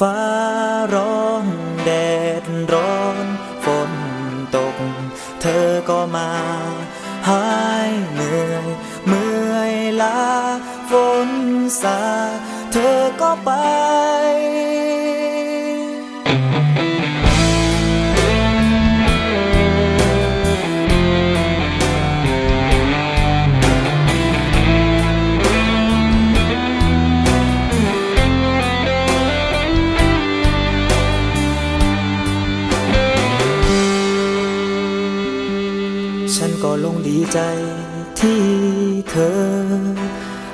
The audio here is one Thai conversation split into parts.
ฟ้าร้องแดดร้อนฝนตก เธอก็มาหายเหนื่อยเมื่อยล้าฝนสา เธอก็ไป ลงดีใจที่เธอ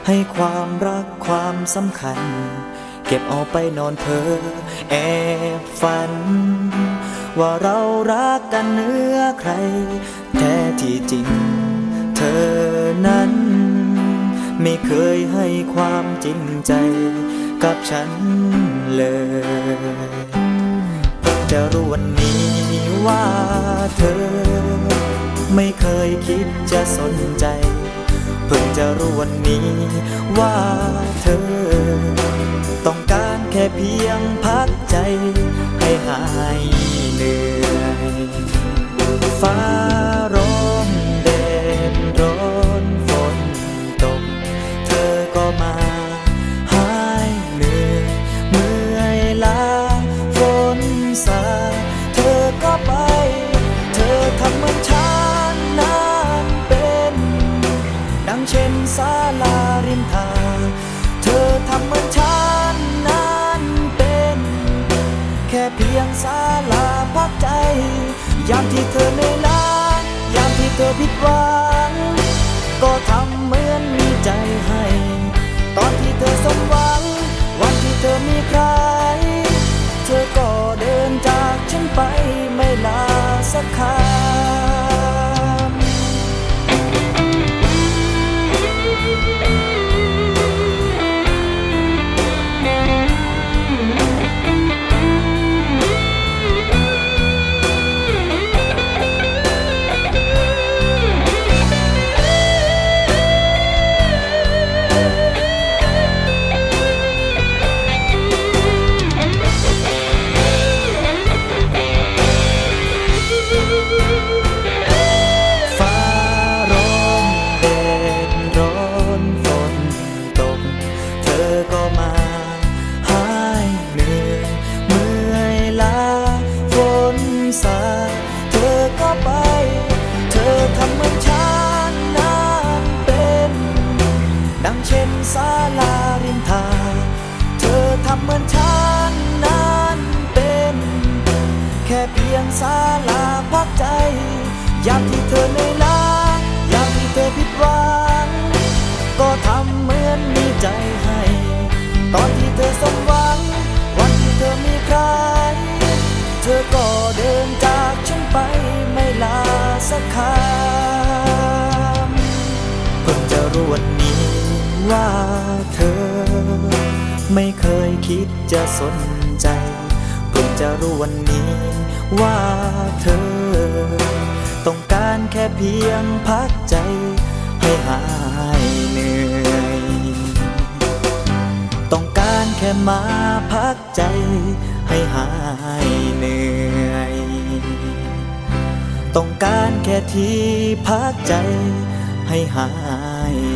ให้ความรักความสำคัญ เก็บเอาไปนอนเพ้อแอบฝัน ว่าเรารักกันเนื้อใคร แท้ที่จริง เธอนั้น ไม่เคยให้ความจริงใจกับฉันเลยจะรู้วันนี้ว่าเธอ ไม่เคยคิดจะสนใจ เพิ่งจะรู้วันนี้ว่าเธอ ต้องการแค่เพียงพักใจ ให้หายเหนื่อยฟ้า ศาลาริมทางเธอทำเหมือนฉันนั้นเป็น แค่เพียงศาลาพักใจ ยามที่เธอเหนื่อยล้ายามที่เธอผิดหวังก็ทำเหมือนมี ฟ้า เธอก็ไป เธอทำเหมือนฉันนั้นเป็น ดังเช่นศาลาริมทางเธอทำเหมือนฉันนั้นเป็น แค่เพียงศา รู้วันนี้ว่าเธอ ไม่เคยคิดจะสนใจเพิ่งจะรู้วันนี้ว่าเธอ ต้องการแค่เพียงพักใจให้หายเหนื่อย ต้องการแค่มาพักใจให้หายเหนื่อย ต้องการแค่ที่พักใจ ให้หาย